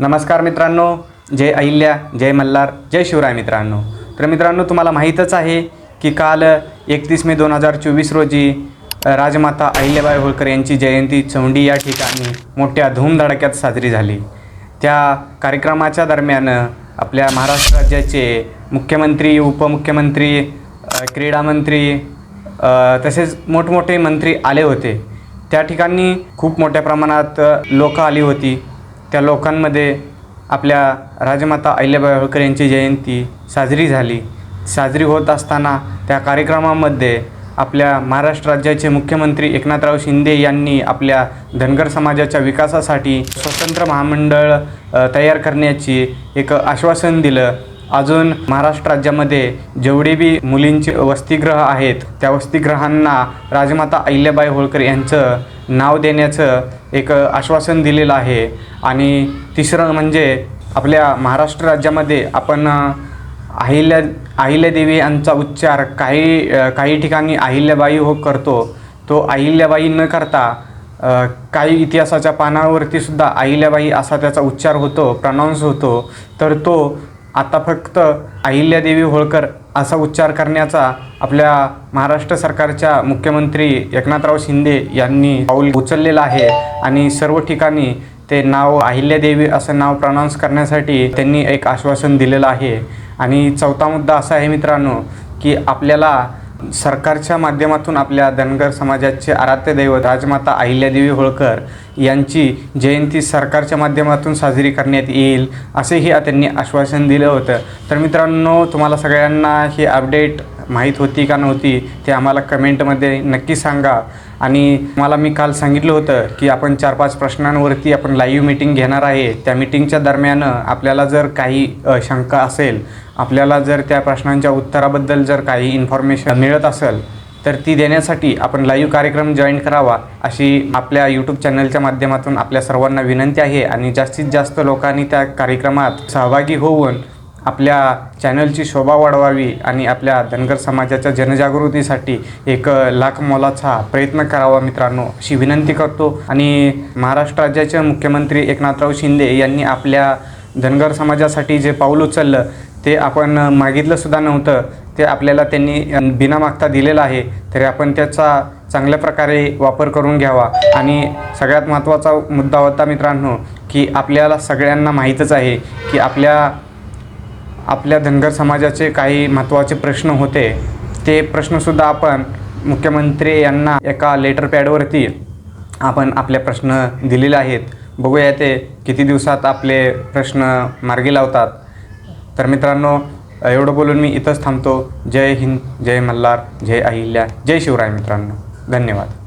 नमस्कार मित्रांनो जय अहिल्या जय मल्हार जय शिवराय मित्रांनो. तर मित्रांनो तुम्हाला माहीतच आहे की काल एकतीस मे दोन हजार चोवीस रोजी राजमाता अहिल्याबाई होळकर यांची जयंती चौंडी या ठिकाणी मोठ्या धूमधडाक्यात साजरी झाली. त्या कार्यक्रमाच्या दरम्यान आपल्या महाराष्ट्र राज्याचे मुख्यमंत्री उपमुख्यमंत्री क्रीडामंत्री तसेच मोठमोठे मंत्री आले होते. त्या ठिकाणी खूप मोठ्या प्रमाणात लोकं आली होती. त्या लोकांमध्ये आपल्या राजमाता अहिल्याबाई होळकर यांची जयंती साजरी झाली. साजरी होत असताना त्या कार्यक्रमामध्ये आपल्या महाराष्ट्र राज्याचे मुख्यमंत्री एकनाथराव शिंदे यांनी आपल्या धनगर समाजाच्या विकासासाठी स्वतंत्र महामंडळ तयार करण्याची एक आश्वासन दिलं. अजून महाराष्ट्र राज्यामध्ये जेवढे बी मुलींचे वसतिगृह आहेत त्या वसतिगृहांना राजमाता अहिल्याबाई होळकर यांचं नाव देण्याचं एक आश्वासन दिलेलं आहे. आणि तिसरं म्हणजे आपल्या महाराष्ट्र राज्यामध्ये आपण अहिल्या अहिल्यादेवी यांचा उच्चार काही काही ठिकाणी अहिल्याबाई हो करतो तो अहिल्याबाई न करता काही इतिहासाच्या पानावरतीसुद्धा अहिल्याबाई असा त्याचा उच्चार होतो प्रनाऊन्स होतो. तर तो आता फक्त अहिल्यादेवी होळकर असा उच्चार करण्याचा आपल्या महाराष्ट्र सरकारच्या मुख्यमंत्री एकनाथराव शिंदे यांनी पाऊल उचललेलं आहे. आणि सर्व ठिकाणी ते नाव अहिल्यादेवी असं नाव प्रनाऊन्स करण्यासाठी त्यांनी एक आश्वासन दिलेलं आहे. आणि चौथा मुद्दा असा आहे मित्रांनो की आपल्याला सरकारच्या माध्यमातून आपल्या धनगर समाजाचे आराध्य दैवत राजमाता अहिल्यादेवी होळकर यांची जयंती सरकारच्या माध्यमातून साजरी करण्यात येईल असेही त्यांनी आश्वासन दिलं होतं. तर मित्रांनो तुम्हाला सगळ्यांना ही अपडेट माहीत होती का नव्हती ते आम्हाला कमेंटमध्ये नक्की सांगा. आणि मला मी काल सांगितलं होतं की आपण चार पाच प्रश्नांवरती आपण लाईव्ह मीटिंग घेणार आहे. त्या मीटिंगच्या दरम्यान आपल्याला जर काही शंका असेल आपल्याला जर त्या प्रश्नांच्या उत्तराबद्दल जर काही इन्फॉर्मेशन मिळत असेल तर ती देण्यासाठी आपण लाईव्ह कार्यक्रम जॉईन करावा अशी आपल्या यूट्यूब चॅनलच्या माध्यमातून आपल्या सर्वांना विनंती आहे. आणि जास्तीत जास्त लोकांनी त्या कार्यक्रमात सहभागी होऊन आपल्या चॅनलची शोभा वाढवावी आणि आपल्या धनगर समाजाच्या जनजागृतीसाठी एक लाख मोलाचा प्रयत्न करावा मित्रांनो अशी विनंती करतो. आणि महाराष्ट्र राज्याचे मुख्यमंत्री एकनाथराव शिंदे यांनी आपल्या धनगर समाजासाठी जे पाऊल उचललं ते आपण मागितलंसुद्धा नव्हतं. ते आपल्याला त्यांनी बिना मागता दिलेलं आहे. तरी आपण त्याचा चांगल्या प्रकारे वापर करून घ्यावा. आणि सगळ्यात महत्त्वाचा मुद्दा होता मित्रांनो की आपल्याला सगळ्यांना माहीतच आहे की आपल्या आपल्या धनगर समाजाचे काही महत्त्वाचे प्रश्न होते ते प्रश्नसुद्धा आपण मुख्यमंत्री यांना एका लेटर पॅडवरती आपण आपले प्रश्न दिलेले आहेत. बघूया ते किती दिवसात आपले प्रश्न मार्गी लावतात. तर मित्रांनो एवढं बोलून मी इथंच थांबतो. जय हिंद जय मल्हार जय अहिल्या जय शिवराय मित्रांनो. धन्यवाद.